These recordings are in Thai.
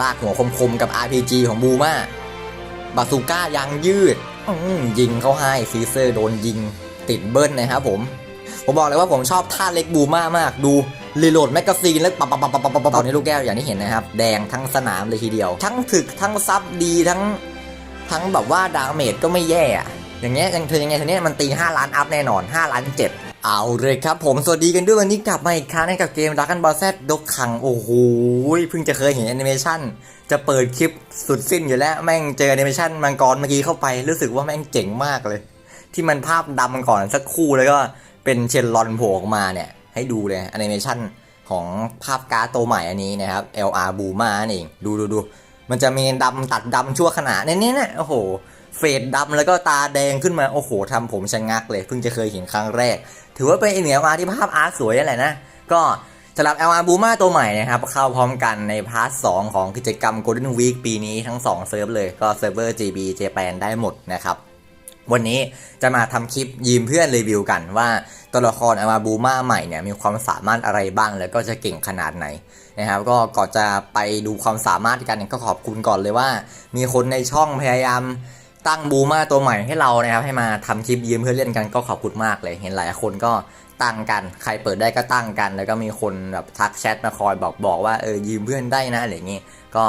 ลากหัวคมๆกับ RPG ของบูมาบาซูก้ายางยืดยิงเข้าให้ซีเซอร์โดนยิงติดเบิ้ลนะครับผม ผมบอกเลยว่าผมชอบท่าเล็กบูมามาก ดูรีโหลดแมกกาซีนแล้วปับปับปับปับปับตอนนี้ลูกแก้วอย่างที่เห็นนะครับ แดงทั้งสนามเลยทีเดียว ทั้งถึกทั้งซับดีทั้ง ทั้งแบบว่าดาเมจก็ไม่แย่อะอย่างเงี้ยยังเธอยังไงเธอเนี่ยมันตี 5 ล้านอัพแน่นอน 5 ล้าน 7 เอาเลยครับผมสวัสดีกันด้วยวันนี้กลับมาอีกครั้งให้กับเกมดักกันบอลแซดดกขังโอ้โหเพิ่งจะเคยเห็นแอนิเมชันจะเปิดคลิปสุดสิ้นอยู่แล้วแม่งเจอแอนิเมชันมังกรเมื่อกี้เข้าไป รู้สึกว่าแม่งเจ๋งมากเลย ที่มันภาพดำก่อนสักคู่แล้วก็เป็นเชนลอนโผล่ออกมาเนี่ยให้ดูเลยแอนิเมชันของภาพการ์ดตัวใหม่อันนี้นะครับ LR b o o m a นั่นเองดูดูดูมันจะมีดำตัดดำชั่วขณะเนี่ยเนี่ยโอ้โห เฟดดำแล้วก็ตาแดงขึ้นมาโอ้โหทำผมชะงักเลยเพิ่งจะเคยเห็นครั้งแรก ถือว่าเป็นอีกหนึ่ง LR ที่ภาพอาร์ตสวยนั่นแหละนะ ก็สำหรับ LR b o o m a ตัวใหม่นะครับ เข้าพร้อมกันในพาร์ท 2 ของกิจกรรม Golden Week ปีนี้ทั้ง 2 เซิร์ฟเลยก็เซิร์ฟเวอร์ GB Japan ได้หมดนะครับ วันนี้จะมาทำคลิปยืมเพื่อนรีวิวกันว่าตัวละครอามาบูมาใหม่เนี่ยมีความสามารถอะไรบ้างแล้วก็จะเก่งขนาดไหนนะครับก็ก่อนจะไปดูความสามารถกันก็ขอบคุณก่อนเลยว่า มีคนในช่องพยายาม ตั้งบูมาตัวใหม่ให้เรานะครับให้มาทำคลิปยืมเพื่อนเล่นกันก็ขอบคุณมากเลย เห็นหลายคนก็ตั้งกัน ใครเปิดได้ก็ตั้งกัน แล้วก็มีคนแบบทักแชทมาคอยบอกบอกว่าเออยืมเพื่อนได้นะอะไรอย่างงี้ก็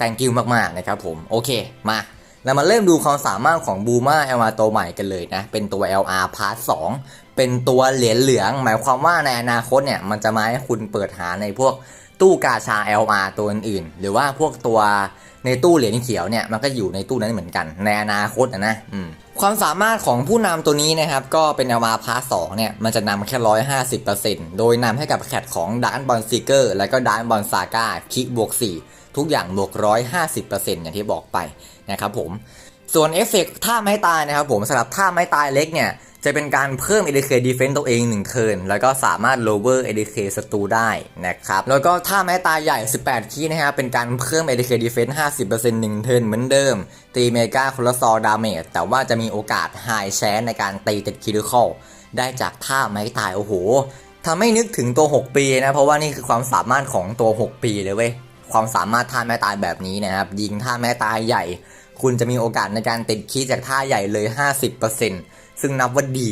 thank you มากๆนะครับผมโอเคมาเรามาเริ่มดูความสามารถของบูมา LR ตัวใหม่กันเลยนะ เป็นตัว LR Part 2 เป็นตัวเหรียญเหลือง หมายความว่าในอนาคตเนี่ย มันจะมาให้คุณเปิดหาในพวกตู้กาชา LR ตัวอื่นๆ หรือว่าพวกตัว ในตู้เหรียญเขียวเนี่ยมันก็อยู่ในตู้นั้นเหมือนกัน ในอนาคตนะนะอืมความสามารถของผู้นำตัวนี้นะครับ ก็เป็นอวาพาสองเนี่ย มันจะนำแค่ร้อยห้าสิบเปอร์เซ็นต์โดยนำให้กับแคดของดานบอลซิเกอร์และก็ดานบอลซาก้าคิบวกสี่ทุกอย่างบวกร้อยห้าสิบเปอร์เซ็นต์อย่างที่บอกไปนะครับผม ส่วนเอฟเฟกต์ท่าไม้ตายนะครับผมสำหรับท่าไม้ตายเล็กเนี่ย จะเป็นการเพิ่ม ADK Defense ตัวเอง 1 เทิร์นแล้วก็สามารถ lower ADK ศัตรูได้นะครับ แล้วก็ท่าไม้ตายใหญ่ 18 คีย์นะครับเป็นการเพิ่ม ADK Defense 50% 1 เทิร์นเหมือนเดิม ตีเมกาค o ล s ซอดาเมจแต่ว่าจะมีโอกาส High Chance ในการตีติดคิ r ค c ได้จากท่าไม้ตายโอ้โหทำให้นึกถึงตัว 6 ปีนะ เพราะว่านี่คือความสามารถของตัว 6 ปีเลยเว้ย ความสามารถท่าแม่ตายแบบนี้นะครับ ยิงท่าแม่ตายใหญ่ คุณจะมีโอกาสในการติดคีย์จากท่าใหญ่เลย 50%ซึ่งนับว่าดี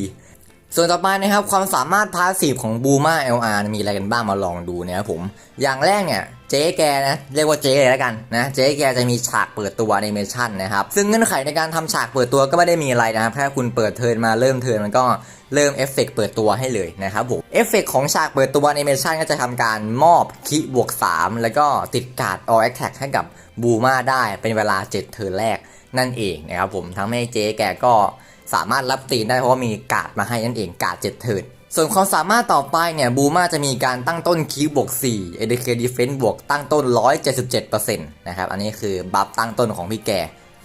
ส่วนต่อไปนะครับความสามารถพาสซีฟของบูมา LR มีอะไรกันบ้างมาลองดูนะครับผมอย่างแรกเนี่ยเจ๊แกนะเรียกว่าเจ๊เลยแล้วกันนะเจ๊แกจะมีฉากเปิดตัวแอนิเมชันนะครับซึ่งเงื่อนไขในการทำฉากเปิดตัวก็ไม่ได้มีอะไรนะครับแค่คุณเปิดเทินมาเริ่มเทินมันก็เริ่มเอฟเฟกต์เปิดตัวให้เลยนะครับผมเอฟเฟกต์ของฉากเปิดตัวแอนิเมชันก็จะทำการมอบคิบวก 3 แล้วก็ติดการ์ดออแอคแท็กให้กับบูมาได้เป็นเวลา 7 เทินแรกนั่นเองนะครับผมทำให้เจ๊แกก็ สามารถรับตีนได้เพราะว่ามีกาดมาให้นั่นเองการ์ดเทิร์นส่วนความสามารถต่อไปเนี่ยบูมาจะมีการตั้งต้นคิวบวก4 ADK Defense บวกตั้งต้น 177%นะครับอันนี้คือบัฟตั้งต้นของพี่แก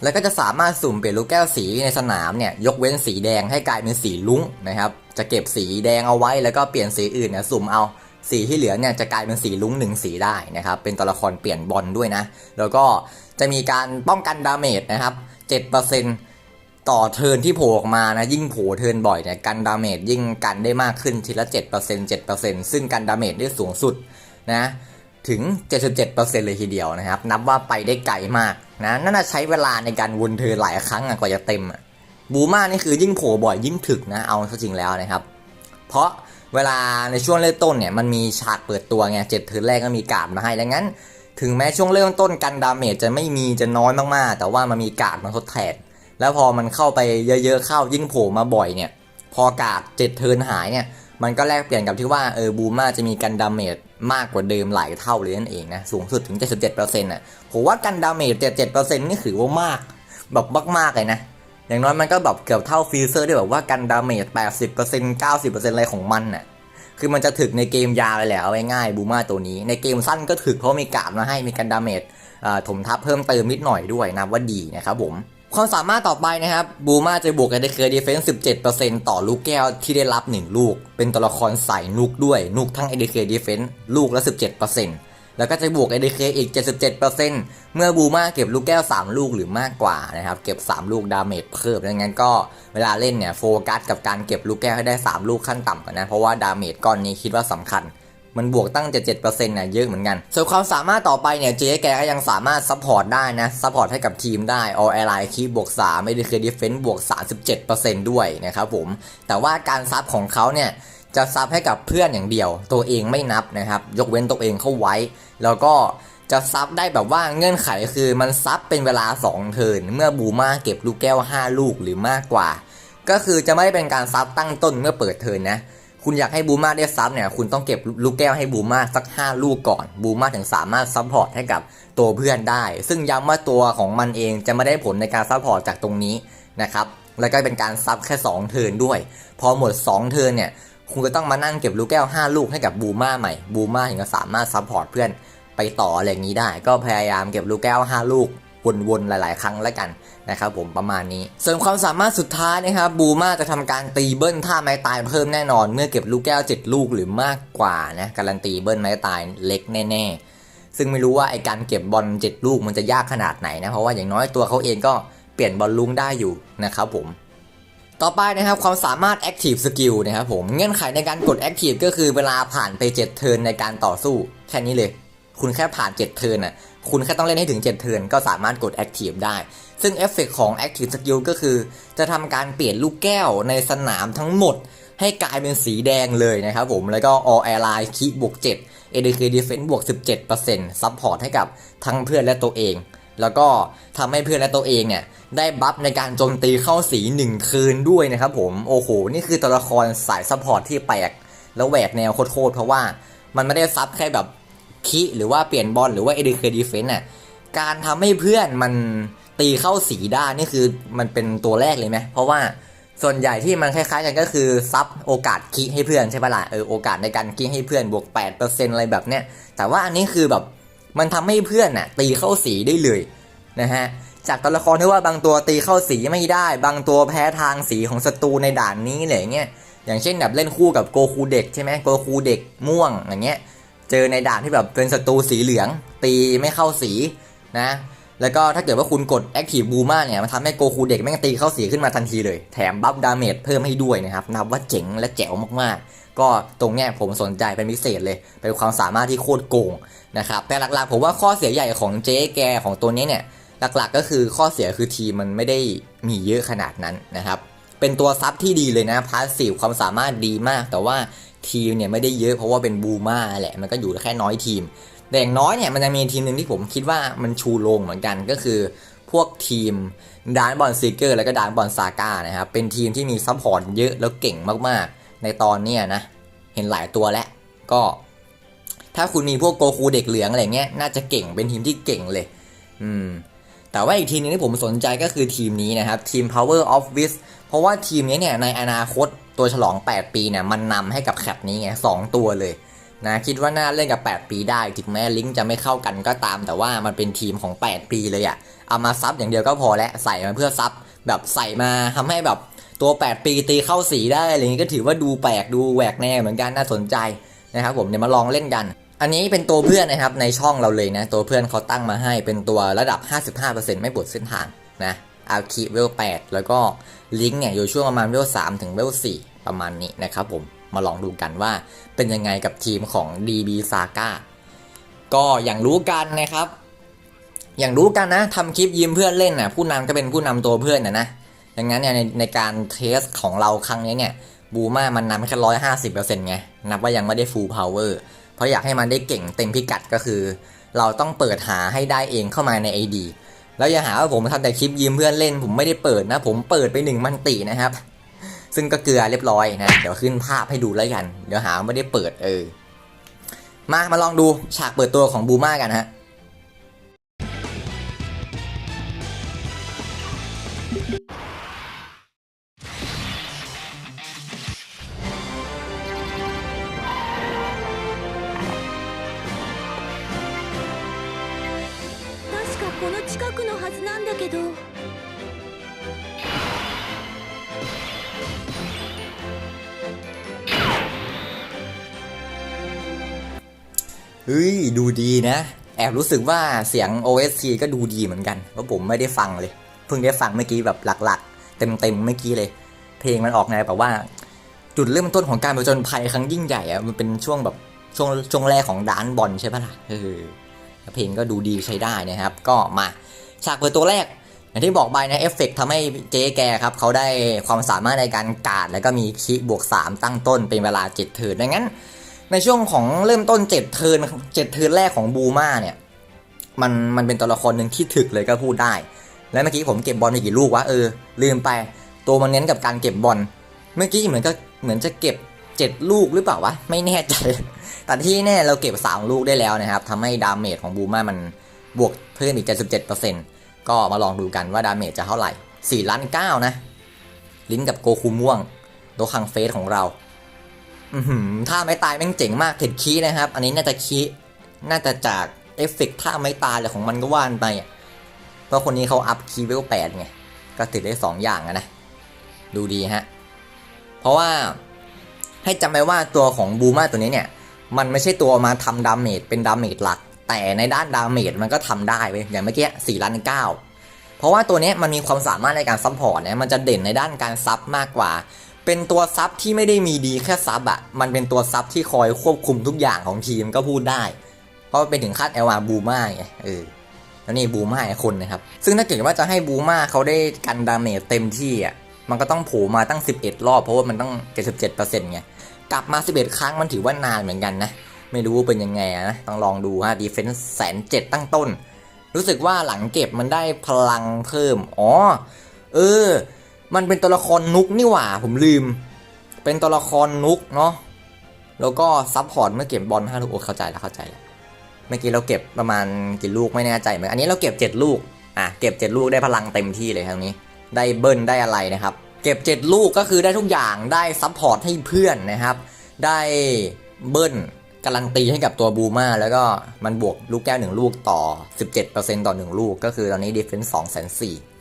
แล้วก็จะสามารถสุ่มเปลี่ยนลูกแก้วสีในสนามเนี่ยยกเว้นสีแดงให้กลายเป็นสีลุ้งนะครับจะเก็บสีแดงเอาไว้แล้วก็เปลี่ยนสีอื่นเนี่ยสุ่มเอาสีที่เหลือเนี่ยจะกลายเป็นสีลุ้งหนึ่งสีได้นะครับเป็นตัวละครเปลี่ยนบอลด้วยนะ แล้วก็จะมีการป้องกันดาเมจนะครับ7% ต่อเทิร์นที่โผล่ออกมานะยิ่งโผล่เทิร์นบ่อยเนี่ยกันดาเมจยิ่งกันได้มากขึ้นทีละ 7% 7%ซึ่งกันดาเมจได้สูงสุดนะถึง 77%เลยทีเดียวนะครับ นับว่าไปได้ไกลมากนะน่าจะใช้เวลาในการวนเทิร์นหลายครั้งอะกว่าจะเต็มอะบูมานี่คือยิ่งโผล่บ่อยยิ่งถึกนะเอาจริงแล้วนะครับ เพราะเวลาในช่วงเริ่มต้นเนี่ยมันมีฉากเปิดตัวไงเจ็ดเทิร์นแรกก็มีการ์ดมาให้ดังนั้น ถึงแม้ช่วงเริ่มต้นกันดาเมจจะไม่มีจะน้อยมากๆ แต่ว่ามันมีกาดมาทดแทน แล้วพอมันเข้าไปเยอะๆเข้ายิ่งโผล่มาบ่อยเนี่ย พอการ์ดเจ็ดเทินหายเนี่ย มันก็แลกเปลี่ยนกับที่ว่าเออบูมาจะมีกันดาเมจมากกว่าเดิมหลายเท่าเลยนั่นเองนะสูงสุดถึง 77%น่ะผมว่ากันดาเมจ77%นี่ถือว่ามากแบบมากๆเลยนะอย่างน้อยมันก็แบบเกือบเท่าฟีเซอร์ด้แบบว่ากันดาเมจ80% 90%อะไรของมันน่ะคือมันจะถึกในเกมยาวเลยแหละเอาง่ายๆบูมาตัวนี้ ในเกมสั้นก็ถึกเพราะมีการ์ดมาให้มีกันดาเมจถมทับเพิ่มเติมนิดหน่อยด้วยนะว่าดีนะครับผม ความสามารถต่อไปนะครับบูมาจะบวก ADK Defense 17%ต่อลูกแก้วที่ได้รับ1ลูก เป็นตัวละครใส่นุกด้วย นุกทั้ง ADK Defense ลูกละ17%แล้วก็จะบวก ADK อีก77%เมื่อบูมาเก็บลูกแก้ว3ลูกหรือมากกว่านะครับเก็บ3ลูกดาเมจเพิ่มดังนั้นก็เวลาเล่นเนี่ยโฟกัสกับการเก็บลูกแก้วให้ได้3ลูกขั้นต่ำก่อนนะเพราะว่าดาเมจก้อนนี้คิดว่าสำคัญ มันบวกตั้ง77%น่ะเยอะเหมือนกัน ส่วนความสามารถต่อไปเนี่ยเจ๊แกก็ยังสามารถซัพพอร์ตได้นะซัพพอร์ตให้กับทีมได้ All Ally คีบวก3ไม่ได้เคยดิเฟนซ์บวก 37%ด้วยนะครับผม แต่ว่าการซับของเขาเนี่ยจะซับให้กับเพื่อนอย่างเดียว ตัวเองไม่นับนะครับยกเว้นตัวเองเข้าไว้ แล้วก็จะซับได้แบบว่าเงื่อนไขคือมันซับเป็นเวลา 2 เทินเมื่อบูมาเก็บลูกแก้ว 5 ลูกหรือมากกว่า ก็คือจะไม่ได้เป็นการซับตั้งต้นเมื่อเปิดเทินนะ คุณอยากให้บูมาได้ซับเนี่ยคุณต้องเก็บลูกแก้วให้บูมาสัก 5 ลูกก่อนบูมาถึงสามารถซัพพอร์ตให้กับตัวเพื่อนได้ ซึ่งย้ำว่าตัวของมันเองจะไม่ได้ผลในการซัพพอร์ตจากตรงนี้นะครับแล้วก็เป็นการซับแค่ 2 เทิร์นด้วย พอหมด 2 เทิร์นเนี่ยคุณก็ต้องมานั่งเก็บลูกแก้ว 5 ลูกให้กับบูมาใหม่บูมาถึงจะสามารถซัพพอร์ตเพื่อนไปต่ออะไรอย่างนี้ได้ ก็พยายามเก็บลูกแก้ว 5 ลูก วนๆหลาย ๆ ครั้งแล้วกันนะครับผมประมาณนี้ ส่วนความสามารถสุดท้ายนะครับบูมาจะทำการตีเบิ้ลท่าไม้ตายเพิ่มแน่นอน เมื่อเก็บลูกแก้ว 7 ลูกหรือมากกว่านะการันตีเบิ้ลไม้ตายเล็กแน่ๆ ซึ่งไม่รู้ว่าไอการเก็บบอล7ลูกมันจะยากขนาดไหนนะเพราะว่าอย่างน้อยตัวเขาเองก็เปลี่ยนบอลลุงได้อยู่นะครับผมต่อไปนะครับความสามารถ Active Skill นะครับผมเงื่อนไขในการกด Active ก็คือเวลาผ่านไป 7 เทิร์นในการต่อสู้ แค่นี้เลย คุณแค่ผ่าน 7 เทิร์นอะ คุณแค่ต้องเล่นให้ถึง 7 เทิร์นก็สามารถกด Active ได้ ซึ่งเอฟเฟกของ Active Skill ก็คือ จะทำการเปลี่ยนลูกแก้วในสนามทั้งหมด ให้กลายเป็นสีแดงเลยนะครับผม แล้วก็ All Ally คีบวก7 ADK Defense บวก 17%ซัพพอร์ตให้กับทั้งเพื่อนและตัวเอง แล้วก็ทำให้เพื่อนและตัวเองเนี่ยได้บัฟในการโจมตีเข้าสีหนึ่งคืนด้วยนะครับผม โอ้โห นี่คือตัวละครสายซัพพอร์ตที่แปลกแล้วแหวกแนวโคตรเพราะว่ามันไม่ได้ซับแค่แบบ คิหรือว่าเปลี่ยนบอลหรือว่า ADK Defense น่ะการทำให้เพื่อนมันตีเข้าสีได้นี่คือมันเป็นตัวแรกเลยไหมเพราะว่าส่วนใหญ่ที่มันคล้ายๆกันก็คือซับโอกาสคิให้เพื่อนใช่ปะล่ะเออโอกาสในการคิให้เพื่อนบวก 8%อะไรแบบเนี้ยแต่ว่าอันนี้คือแบบมันทำให้เพื่อนน่ะตีเข้าสีได้เลยนะฮะจากตัวละครที่ว่าบางตัวตีเข้าสีไม่ได้ บางตัวแพ้ทางสีของศัตรูในด่านนี้อะไรเงี้ยอย่างเช่นแบบเล่นคู่กับโกคูเด็กใช่ไหมโกคูเด็กม่วงอย่างเงี้ย เจอในด่านที่แบบเป็นศัตรูสีเหลือง ตีไม่เข้าสีนะ แล้วก็ถ้าเกิดว่าคุณกด Active b o o m a เนี่ยมันทำให้โกคูเด็กแม่งตีเข้าสีขึ้นมาทันทีเลย แถมบัฟดาเมจเพิ่มให้ด้วยนะครับ นับว่าเจ๋งและแจ๋วมากๆ ก็ตรงเนี้ยผมสนใจเป็นพิเศษเลย เป็นความสามารถที่โคตรโกงนะครับแต่หลักๆผมว่าข้อเสียใหญ่ของเจ๊แกของตัวนี้เนี่ยหลักๆก็คือข้อเสียคือทีมมันไม่ได้มีเยอะขนาดนั้นนะครับเป็นตัวซับที่ดีเลยนะพาสซีฟความสามารถดีมาก แต่ว่า ทีมเนี่ยไม่ได้เยอะเพราะว่าเป็นบูมาแหละมันก็อยู่แค่น้อยทีม แต่อย่างน้อยเนี่ยมันจะมีทีมหนึ่งที่ผมคิดว่ามันชูโรงเหมือนกันก็คือพวกทีมดานบอลซิเกอร์แล้วก็ดานบอลซาก้านะครับเป็นทีมที่มีซัพพอร์ตเยอะแล้วเก่งมากๆ ในตอนเนี้ยนะเห็นหลายตัวแล้วก็ ถ้าคุณมีพวกโกคูเด็กเหลืองอะไรเงี้ยน่าจะเก่งเป็นทีมที่เก่งเลย อืมแต่ว่าอีกทีมนึงที่ผมสนใจก็คือทีมนี้นะครับทีม Power of Wiz เพราะว่าทีมนี้เนี่ยในอนาคตตัวฉลอง 8 ปีเนี่ยมันนำให้กับแคปนี้ไงสองตัวเลยนะคิดว่าน่าเล่นกับ 8 ปีได้ถึงแม้ลิงก์จะไม่เข้ากันก็ตาม แต่ว่ามันเป็นทีมของ 8 ปีเลยอะเอามาซับอย่างเดียวก็พอแล้วใส่มาเพื่อซับแบบใส่มาทำให้แบบตัว 8 ปีตีเข้าสีได้อะไรอย่างงี้ก็ถือว่าดูแปลกดูแหวกแนวเหมือนกันน่าสนใจนะครับผมเดี๋ยวมาลองเล่นกัน อันนี้เป็นตัวเพื่อนนะครับในช่องเราเลยนะตัวเพื่อนเขาตั้งมาให้เป็นตัวระดับ 55%ไม่ปวดเส้นทางนะ อาคีเวล8แล้วก็ลิงก์เนี่ยอยู่ช่วงประมาณเวล3ถึงเวล4ประมาณนี้นะครับผมมาลองดูกันว่าเป็นยังไงกับทีมของ DB Saga ก็อย่างรู้กันนะครับ อย่างรู้กันนะทำคลิปยืมเพื่อนเล่นนะผู้นำก็เป็นผู้นำตัวเพื่อนนะนะดังนั้นเนี่ยในในการเทสของเราครั้งนี้เนี่ยบูมามันนำแค่ร้อยห้าสิบเปอร์เซ็นต์ไง นับว่ายังไม่ได้ full power เพราะอยากให้มันได้เก่งเต็มพิกัดก็คือ เราต้องเปิดหาให้ได้เองเข้ามาใน ID แล้วอย่าหาว่าผมทำแต่คลิปยืมเพื่อนเล่น ผมไม่ได้เปิดนะ ผมเปิดไปหนึ่งมันตินะครับ ซึ่งก็เกลือเรียบร้อยนะ เดี๋ยวขึ้นภาพให้ดูแล้วกัน เดี๋ยวหาว่าไม่ได้เปิดเออ มามาลองดูฉากเปิดตัวของบูมากันฮะ ดูดีนะ แอบรู้สึกว่าเสียง OST ก็ดูดีเหมือนกันเพราะผมไม่ได้ฟังเลย เพิ่งได้ฟังเมื่อกี้แบบหลักๆ เต็มๆเมื่อกี้เลย เพลงมันออกแนวแบบว่า จุดเริ่มต้นของการผจญภัยครั้งยิ่งใหญ่อะมันเป็นช่วงแบบช่วงช่วงแรกของดานบอลใช่ปะล่ะเออเพลงก็ดูดีใช้ได้นะครับ ก็มาฉากเปิดตัวแรกอย่างที่บอกไปนะเอฟเฟกต์ทำให้เจ๊แกครับเขาได้ความสามารถในการกาด แล้วก็มีคิบวก 3 ตั้งต้นเป็นเวลา 7 เทิร์นดังนั้น ในช่วงของเริ่มต้น7เทิร์น7เทินแรกของบูมาเนี่ย มันมันเป็นตัวละครหนึ่งที่ถึกเลยก็พูดได้ แล้วเมื่อกี้ผมเก็บบอลไปกี่ลูกวะเออลืมไป ตัวมันเน้นกับการเก็บบอลเมื่อกี้เหมือนก็เหมือนจะเก็บ7ลูกหรือเปล่าวะไม่แน่ใจแต่ที่แน่เราเก็บ3ลูกได้แล้วนะครับทำให้ดาเมจของบูมามันบวกเพิ่มอีก77%ก็มาลองดูกันว่าดาเมจจะเท่าไหร่4ล้าน9นะ ลิ้นกับโกคูม่วงโดคังเฟสของเรา ท่าไม้ตายแม่งเจ๋งมากเท็ดคีนะครับ อันนี้น่าจะคีน่าจะจากเอฟเฟกต์ท่าไม้ตายอะไรของมันก็ว่านไป เพราะคนนี้เขาอัพคีเวลแปดไง ก็ติดได้สองอย่างนะ ดูดีฮะ เพราะว่าให้จำไว้ว่าตัวของบูมาตัวนี้เนี่ย มันไม่ใช่ตัวมาทำดาเมจเป็นดาเมจหลัก แต่ในด้านดาเมจมันก็ทำได้เว้ยอย่างเมื่อกี้สี่ล้านเก้าเพราะว่าตัวนี้มันมีความสามารถในการซัพพอร์ตเนี่ยมันจะเด่นในด้านการซับมากกว่า เป็นตัวซับที่ไม่ได้มีดีแค่ซับอะมันเป็นตัวซับที่คอยควบคุมทุกอย่างของทีมก็พูดได้ เพราะเป็นถึงขั้นเอลอาบูมาไงเออแล้วนี่บูมาคนนะครับ ซึ่งถ้าเกิดว่าจะให้บูมาเขาได้กันดาเมจเต็มที่อะมันก็ต้องโผล่มาตั้ง 11 รอบ เพราะว่ามันต้อง 77%ไงกลับมา 11 ครั้งมันถือว่านานเหมือนกันนะ ไม่รู้เป็นยังไงนะ ต้องลองดูฮะดีเฟนส์แสนเจ็ดตั้งต้น รู้สึกว่าหลังเก็บมันได้พลังเพิ่ม อ๋อ เออ มันเป็นตัวละครนุกนี่หว่า ผมลืม เป็นตัวละครนุกเนาะแล้วก็ซับพอร์ตเมื่อเก็บบอลห้าลูกโอ้เข้าใจแล้วเข้าใจแล้วเมื่อกี้เราเก็บประมาณกี่ลูกไม่แน่ใจเหมือนอันนี้เราเก็บ 7 ลูกอะเก็บ 7 ลูกได้พลังเต็มที่เลยครั้งนี้ ได้เบิ้ลได้อะไรนะครับ เก็บ 7 ลูกก็คือได้ทุกอย่างได้ซัพพอร์ตให้เพื่อนนะครับ ได้เบิ้ลการันตีให้กับตัวบูมาแล้วก็มันบวกลูกแก้ว 1 ลูกต่อ 17%ต่อ 1 ลูก ก็คือตอนนี้ดีเฟนส์2 4 0 0 0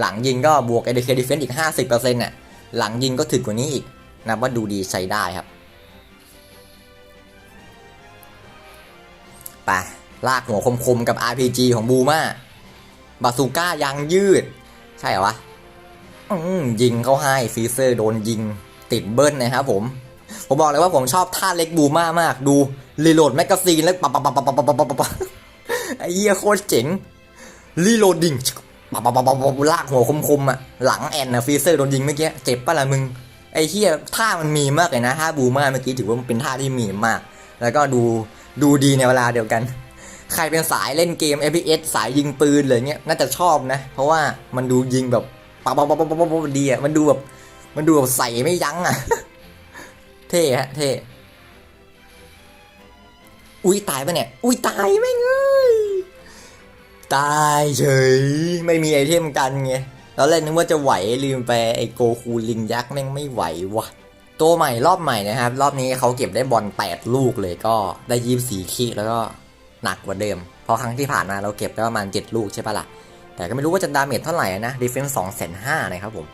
หลังยิงก็บวกเอเดเคดิเฟนต์อีก 50%เนี่ยหลังยิงก็ถึกกว่านี้อีกนับว่าดูดีใช้ได้ครับไปลากหัวคมๆกับ RPG ของบูมาบาสูก้ายังยืด ใช่เหรอวะยิงเขาให้ซีเซอร์โดนยิงติดเบิ้ลนะครับผม ผมบอกเลยว่าผมชอบท่าเล็กบูมามาก ดูรีโหลดแมกกาซีนแล้วปับปะปะปะปะปะปะไอ้เหี้ยโคตรเจ๋งรีโหลดดิ่ง ปับปับปับปับปับลากหัวคมๆอะหลังแอนนะฟีเซอร์โดนยิงเมื่อกี้เจ็บปะล่ะมึงไอ้เหี้ยท่ามันมีมากเลยนะท่าบูมาเมื่อกี้ถือว่ามันเป็นท่าที่มีมาก แล้วก็ดูดูดีในเวลาเดียวกัน ใครเป็นสายเล่นเกม FPS สายยิงปืนอะไรเงี้ยน่าจะชอบนะ เพราะว่ามันดูยิงแบบปับปับปับปับปับปับดีอะมันดูแบบมันดูแบบใส่ไม่ยั้งอะเท่ฮะเท่อุ้ยตายปะเนี่ย อุ้ยตายไม่งเอ้ย ตายเฉย ไม่มีไอเทมกันไงตอนแรกนึกว่าจะไหวลืมไปไอโกคูลิงยักษ์แม่งไม่ไหววะตัวใหม่รอบใหม่นะครับ รอบนี้เขาเก็บได้บอล8ลูกเลยก็ได้ยีบสีคีแล้วก็หนักกว่าเดิม เพราะครั้งที่ผ่านมาเราเก็บไปประมาณ 7 ลูกใช่ปะล่ะ แต่ก็ไม่รู้ว่าจะดาเมจเท่าไหร่นะดีเฟนส์สองแสนห้านะครับผม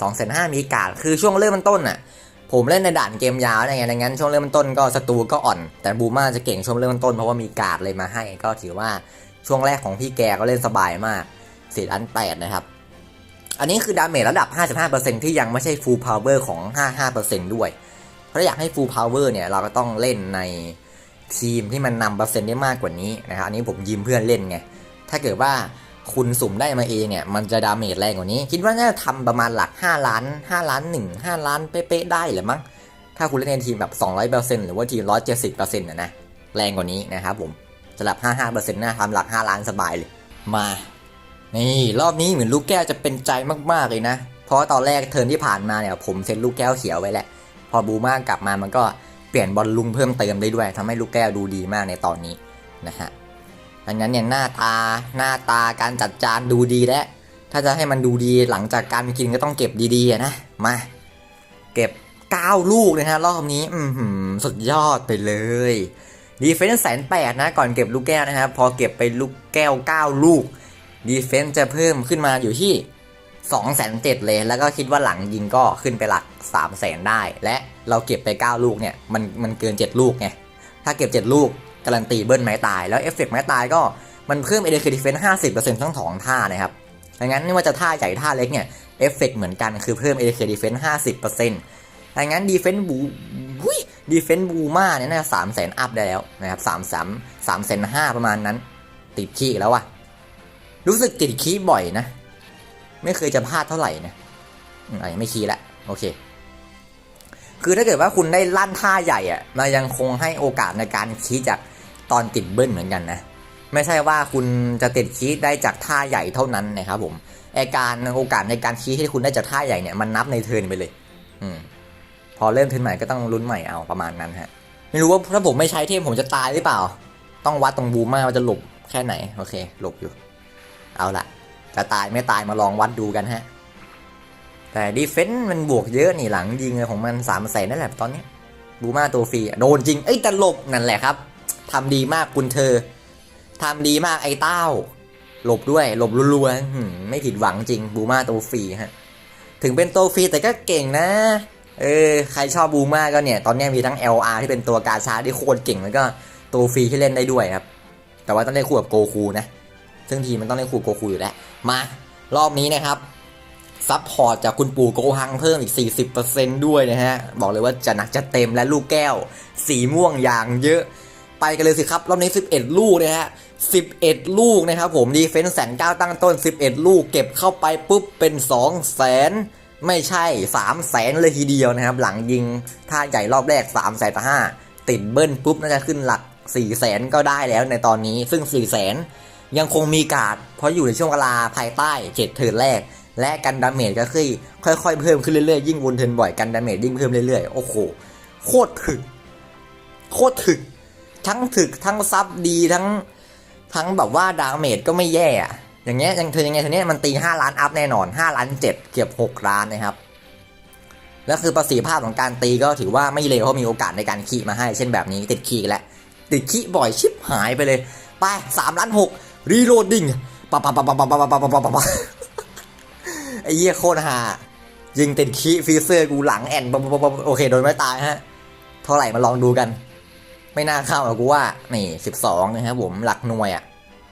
สองแสนห้ามีกาดคือช่วงเริ่มต้นน่ะผมเล่นในด่านเกมยาวอะไรเงี้ยดังนั้นช่วงเริ่มต้นก็ศัตรูก็อ่อน แต่บูมาจะเก่งช่วงเริ่มต้นเพราะว่ามีการ์ดเลยมาให้ ก็ถือว่า ช่วงแรกของพี่แกก็เล่นสบายมากสี่ล้านแปดนะครับ อันนี้คือดาเมจระดับ 55%ที่ยังไม่ใช่ full power ของ 55%ด้วย เพราะอยากให้ full power เนี่ยเราก็ต้องเล่นในทีมที่มันนำเปอร์เซ็นต์ได้มากกว่านี้นะครับ อันนี้ผมยืมเพื่อนเล่นไง ถ้าเกิดว่าคุณสุ่มได้มาเองเนี่ย มันจะดาเมจแรงกว่านี้ คิดว่าน่าจะทำประมาณหลัก 5 ล้าน 5 ล้าน 1 5 ล้านเป๊ะๆได้หรือมั้ง ถ้าคุณเล่นในทีมแบบ 200%หรือว่าทีม 170%นะนะ แรงกว่านี้นะครับผม สำหรับ 55%น่าทำหลัก 5 ล้านสบายเลย มา นี่รอบนี้เหมือนลูกแก้วจะเป็นใจมากๆเลยนะ เพราะว่าตอนแรกเทิร์นที่ผ่านมาเนี่ยผมเซ็ตลูกแก้วเขียวไว้แหละ พอบูมากลับมามันก็เปลี่ยนบอลลุงเพิ่มเติมได้ด้วยทำให้ลูกแก้วดูดีมากในตอนนี้นะฮะดังนั้นเนี่ยหน้าตาหน้าตาการจัดจานดูดีแล้วถ้าจะให้มันดูดีหลังจากการกินก็ต้องเก็บดีๆนะมา เก็บ 9 ลูกเลยนะรอบนี้ อืสุดยอดไปเลย ดีเฟนส์แสนแปดนะก่อนเก็บลูกแก้วนะครับพอเก็บไปลูกแก้ว 9 ลูกดีเฟนส์จะเพิ่มขึ้นมาอยู่ที่2 0 0 0 0 0เลย แล้วก็คิดว่าหลังยิงก็ขึ้นไปหลัก3 0 0 0 0 0ได้ และเราเก็บไป 9 ลูกเนี่ยมันมันเกิน 7 ลูกไง ถ้าเก็บ 7 ลูก การันตีเบิ้ลไม้ตาย แล้วเอฟเฟกต์ไม้ตายก็มันเพิ่ม ADK Defense 50%ทั้งสองท่านะครับดังนั้นไม่ว่าจะท่าใหญ่ท่าเล็กเนี่ยเอฟเฟกต์เหมือนกันคือเพิ่ม ADK Defense 50%ดังนั้น Defense บู ดีเฟนต์บูมาเนี่ยน่าสามแสนอัพได้แล้วนะครับสามสามสามแสนห้าประมาณนั้น ติดขี้อีกแล้ววะรู้สึกติดขี้บ่อยนะ ไม่เคยจะพลาดเท่าไหร่นะอืมอะยังไม่ขี้ละโอเค คือถ้าเกิดว่าคุณได้ลั่นท่าใหญ่อะมันยังคงให้โอกาสในการคีย์จากตอนติดเบิ้ลเหมือนกันนะไม่ใช่ว่าคุณจะติดคีได้จากท่าใหญ่เท่านั้นนะครับผมไอการโอกาสในการคีที่คุณได้จากท่าใหญ่เนี่ยมันนับในเทิร์นไปเลย อืม พอเริ่มเทิร์นใหม่ก็ต้องลุ้นใหม่เอาประมาณนั้นฮะไม่รู้ว่าถ้าผมไม่ใช้เทมผมจะตายหรือเปล่า ต้องวัดตรงบูมาว่าจะหลบแค่ไหนโอเคหลบอยู่ เอาละจะตายไม่ตายมาลองวัดดูกันฮะแต่ดีเฟนต์มันบวกเยอะนี่หลังยิงของมันสามแสนนั่นแหละตอนนี้บูมาตัวฟรีโดนจริง เอ้ยแต่หลบนั่นแหละครับทำดีมากคุณเธอทำดีมากไอ้เต้า หลบด้วยหลบรัวๆไม่ผิดหวังจริงบูมาตัวฟรีฮะถึงเป็นตัวฟรีแต่ก็เก่งนะ เออใครชอบบูมาก็เนี่ย ตอนนี้มีทั้ง LR ที่เป็นตัวกาชาที่โคตรเก่งแล้วก็ตัวฟรีที่เล่นได้ด้วยครับ แต่ว่าต้องเล่นคู่กับโกคูนะ ซึ่งทีมันต้องเล่นคู่โกคูอยู่แล้ว มารอบนี้นะครับ ซัพพอร์ตจากคุณปู่โกฮังเพิ่มอีก 40%ด้วยนะฮะ บอกเลยว่าจะหนักจะเต็มและลูกแก้ว สีม่วงอย่างเยอะ ไปกันเลยสิครับ รอบนี้ 11 ลูกนะฮะ 11 ลูกนะครับผมดีเฟนส์แสนเก้าตั้งต้น 11 ลูกเก็บเข้าไปปุ๊บเป็น2แสน ไม่ใช่3แสนเลยทีเดียวนะครับ หลังยิงท่าใหญ่รอบแรก3แสนห้าติดเบิ้ลปุ๊บน่าจะขึ้นหลัก4แสนก็ได้แล้วในตอนนี้ซึ่ง4แสนยังคงมีการ์ดเพราะอยู่ในช่วงเวลาภายใต้เจ็ดเทิร์นแรก และกันดาเมจก็คือค่อยๆเพิ่มขึ้นเรื่อยๆยิ่งวนเทิร์นบ่อยกันดาเมจยิ่งเพิ่มเรื่อยๆโอ้โหโคตรถึก โคตรถึก ทั้งถึกทั้งซับดีทั้งทั้งแบบว่าดาเมจก็ไม่แย่อะ อย่างเงี้ยยังเธอยังไงเธอเนี้ยมันตี5ล้านอัพแน่นอน 5 ล้าน 7 เกือบ 6 ล้านนะครับ แล้วคือประสิทธิภาพของการตีก็ถือว่าไม่เลวเพราะมีโอกาสในการขี่มาให้ เช่นแบบนี้ติดขี่แล้วติดขี้บ่อยชิบหายไปเลย ไปสามล้านหกรีโหลดดิ้งปะปะปะปะปะปะปะปะปะปะปะปะไอ้เหี้ยโคตรฮายิงติดขี้ฟีเซอร์กูหลังแอนปะปะปะปะโอเคโดนไม่ตายฮะเท่าไหร่มาลองดูกัน ไม่น่าเข้าหรอกกูว่านี่สิบสองนะครับผมหลักหน่วยอะ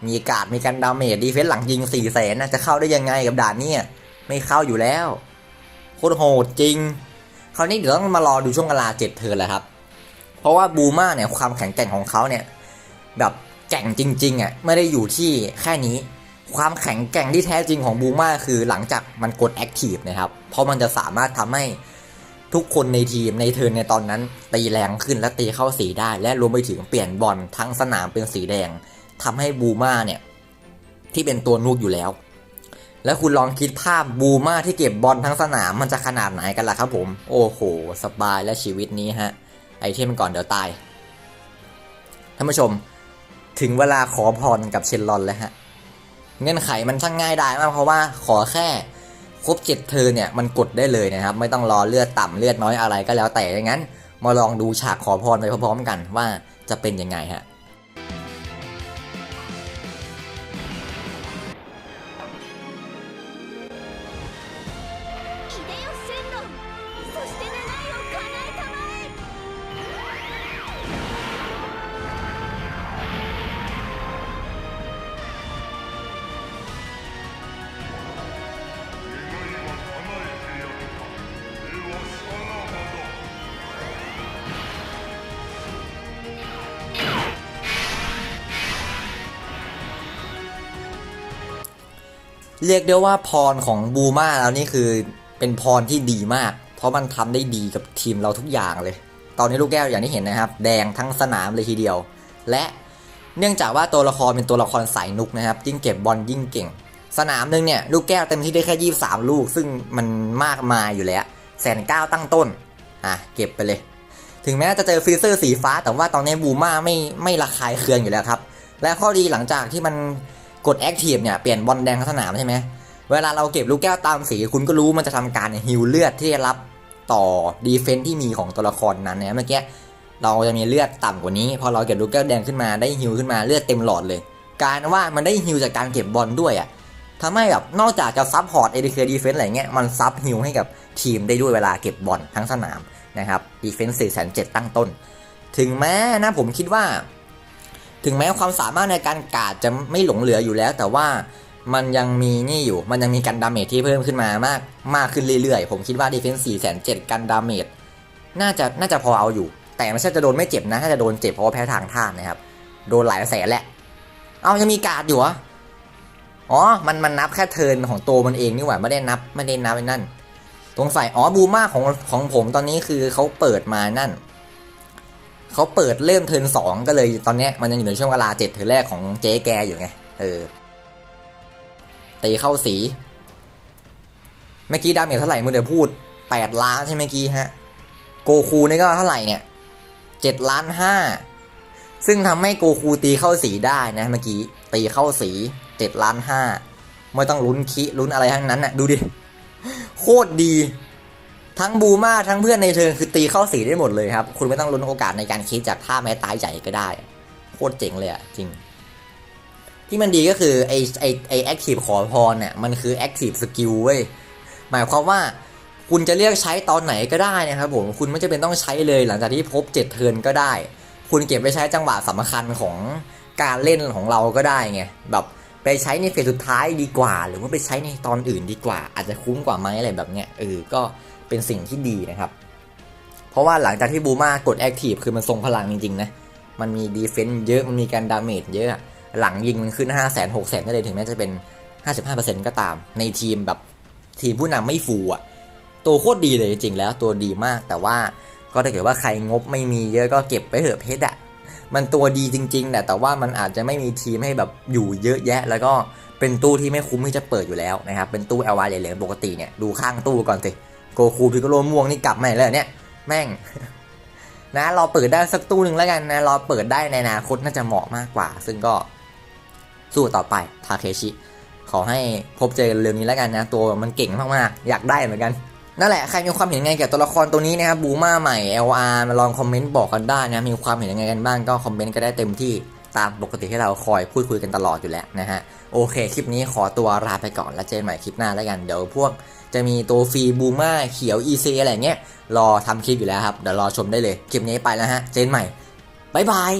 มีการ์ดมีการดาเมจดีเฟนส์หลังยิงสี่แสนนะจะเข้าได้ยังไงกับด่านเนี่ยไม่เข้าอยู่แล้วโคตรโหดจริง คราวนี้เดี๋ยวต้องมารอดูช่วงเวลาเจ็ดเทิร์นแหละครับ เพราะว่าบูมาเนี่ยความแข็งแกร่งของเขาเนี่ยแบบแก่งจริงๆอะไม่ได้อยู่ที่แค่นี้ ความแข็งแกร่งที่แท้จริงของบูมาคือหลังจากมันกดแอคทีฟนะครับ เพราะมันจะสามารถทำให้ทุกคนในทีมในเทิร์นในตอนนั้นตีแรงขึ้นและตีเข้าสีได้ และรวมไปถึงเปลี่ยนบอลทั้งสนามเป็นสีแดง ทำให้บูมาเนี่ยที่เป็นตัวนูกอยู่แล้ว แล้วคุณลองคิดภาพบูมาที่เก็บบอลทั้งสนามมันจะขนาดไหนกันล่ะครับผม โอ้โห สบายและชีวิตนี้ฮะ ไอเทมก่อนเดี๋ยวตาย ท่านผู้ชม ถึงเวลาขอพรกับเชนลอนแล้วฮะ เงื่อนไขมันช่างง่ายได้มากเพราะว่าขอแค่ครบเจ็ดเทิร์นเนี่ยมันกดได้เลยนะครับ ไม่ต้องรอเลือดต่ำเลือดน้อยอะไรก็แล้วแต่อย่างนั้น มาลองดูฉากขอพรไปพร้อมๆกันว่าจะเป็นยังไงฮะ เรียกได้ว่าพรของบูมาแล้วนี่คือเป็นพรที่ดีมาก เพราะมันทำได้ดีกับทีมเราทุกอย่างเลย ตอนนี้ลูกแก้วอย่างที่เห็นนะครับ แดงทั้งสนามเลยทีเดียว และเนื่องจากว่าตัวละครเป็นตัวละครสายนุกนะครับยิ่งเก็บบอลยิ่งเก่ง สนามหนึงเนี่ยลูกแก้วเต็มที่ได้แค่ 23 ลูก ซึ่งมันมากมายอยู่แล้วแสนเก้าตั้งต้นอะเก็บไปเลย ถึงแม้จะเจอฟรีเซอร์สีฟ้า แต่ว่าตอนนี้บูมาไม่ไม่ระคายเคืองอยู่แล้วครับและข้อดีหลังจากที่มัน กดแอคทีฟเนี่ยเปลี่ยนบอลแดงทั้งสนามใช่ไหมเวลาเราเก็บลูกแก้วตามสีคุณก็รู้มันจะทำการฮิวเลือดที่ได้รับต่อดีเฟนที่มีของตัวละครนั้นนะเมื่อกี้เราจะมีเลือดต่ำกว่านี้ พอเราเก็บลูกแก้วแดงขึ้นมาได้ฮิวขึ้นมาเลือดเต็มหลอดเลย การว่ามันได้ฮิวจากการเก็บบอลด้วยอะ่ะทำให้แบบนอกจากจะซับพอร์ตเอเดเคดีเฟนอะไรเงี้ยมันซับฮิวให้กับทีมได้ด้วยเวลาเก็บบอลทั้งสนามนะครับดีเฟนส์สี่แสนเจ็ดตั้งต้น ถึงแม้นะผมคิดว่า ถึงแม้ความสามารถในการกาดจะไม่หลงเหลืออยู่แล้ว แต่ว่ามันยังมีนี่อยู่ มันยังมีกันดาเมจที่เพิ่มขึ้นมามากมากขึ้นเรื่อยๆ ผมคิดว่าดีเฟนส์สี่แสนเจ็ดกันดาเมจน่าจะน่าจะพอเอาอยู่ แต่ไม่ใช่จะโดนไม่เจ็บนะถ้าจะโดนเจ็บเพราะว่าแพ้ทางท่าตุนะครับ โดนหลายแสนแหละ เอายังมีกาดอยู่เหรออ๋อ มันมันนับแค่เทินของตัวมันเองนี่หว่าไม่ได้นับไม่ได้นับไอ้นั่น ตรงใส่อ๋อบูมาของของผมตอนนี้คือเขาเปิดมานั่น เขาเปิดเริ่มเทิร์นสองก็เลยตอนนี้มันยังอยู่ในช่วงเวลาเจ็ดเทิร์นแรกของเจ๊แกอยู่ไง เออตีเข้าสี เมื่อกี้ดาเมจเท่าไหร่มึงเดี๋ยวพูดแปดล้านใช่ไหมเมื่อกี้ฮะ โกคูนี่ก็เท่าไหร่เนี่ยเจ็ดล้านห้าซึ่งทำให้โกคูตีเข้าสีได้นะเมื่อกี้ตีเข้าสีเจ็ดล้านห้าไม่ต้องลุ้นคิลุ้นอะไรทั้งนั้นน่ะดูดิ โคตรดี ทั้งบูมาทั้งเพื่อนในเทิร์นคือตีเข้าสีได้หมดเลยครับ คุณไม่ต้องลุ้นโอกาสในการคิดจากท่าแม้ตายใหญ่ก็ได้ โคตรเจ๋งเลยอะจริง ที่มันดีก็คือไอไอไอแอคทีฟขอพรเนี่ยมันคือแอคทีฟสกิลเว้ยหมายความว่าคุณจะเรียกใช้ตอนไหนก็ได้นะครับผมคุณไม่จำเป็นต้องใช้เลยหลังจากที่พบเจ็ดเทินก็ได้ คุณเก็บไปใช้จังหวะสำคัญของการเล่นของเราก็ได้ไงแบบไปใช้ในเฟสสุดท้ายดีกว่า หรือว่าไปใช้ในตอนอื่นดีกว่า อาจจะคุ้มกว่าไหมอะไรแบบเนี้ยเออก็ เป็นสิ่งที่ดีนะครับ เพราะว่าหลังจากที่บูมากดแอคทีฟคือมันทรงพลังจริงๆนะ มันมีดีเฟนซ์เยอะ มันมีการดาเมจเยอะ หลังยิงมันขึ้น 5 0 0 0 0 0 6 0 0 0 0ก็เลยถึงแม้จะเป็น 55%ก็ตาม ในทีมแบบทีมผู้นำไม่ฟูอะตัวโคตรดีเลยจริงๆแล้วตัวดีมาก แต่ว่าก็ถ้าเกิดว่าใครงบไม่มีเยอะก็เก็บไปเถอะเพชรอะมันตัวดีจริงๆแหละแต่ว่ามันอาจจะไม่มีทีมให้แบบอยู่เยอะแยะ แล้วก็เป็นตู้ที่ไม่คุ้มที่จะเปิดอยู่แล้วนะครับ เป็นตู้ LY เหลืองๆปกติเนี่ยดูข้างตู้ก่อนสิ โกคูพิกโลม่วงนี่กลับมาอีกแล้วเนี่ยแม่ง นะเรอเปิดได้สักตู้หนึ่งแล้วกันนะเรอเปิดได้ในอนาคตน่าจะเหมาะมากกว่า ซึ่งก็สู้ต่อไปทาเคชิขอให้พบเจอกันเร็วนี้แล้วกันนะ ตัวมันเก่งมากๆ อยากได้เหมือนกัน นั่นแหละ ใครมีความเห็นไงเกี่ยวกับตัวละครตัวนี้นะครับบูมาใหม่ LR มาลองคอมเมนต์บอกกันได้นะ มีความเห็นยังไงกันบ้างก็คอมเมนต์ก็ได้เต็มที่ ตามปกติที่เราคอยพูดคุยกันตลอดอยู่แล้วนะฮะ โอเค คลิปนี้ขอตัวลาไปก่อนแล้วเจอกันใหม่คลิปหน้าแล้วกัน เดี๋ยวพวกจะมีตัวฟรีบูมาเขียว EC อะไรเงี้ย รอทำคลิปอยู่แล้วครับ เดี๋ยวรอชมได้เลย คลิปนี้ไปแล้วฮะ เจนใหม่ บ๊ายบาย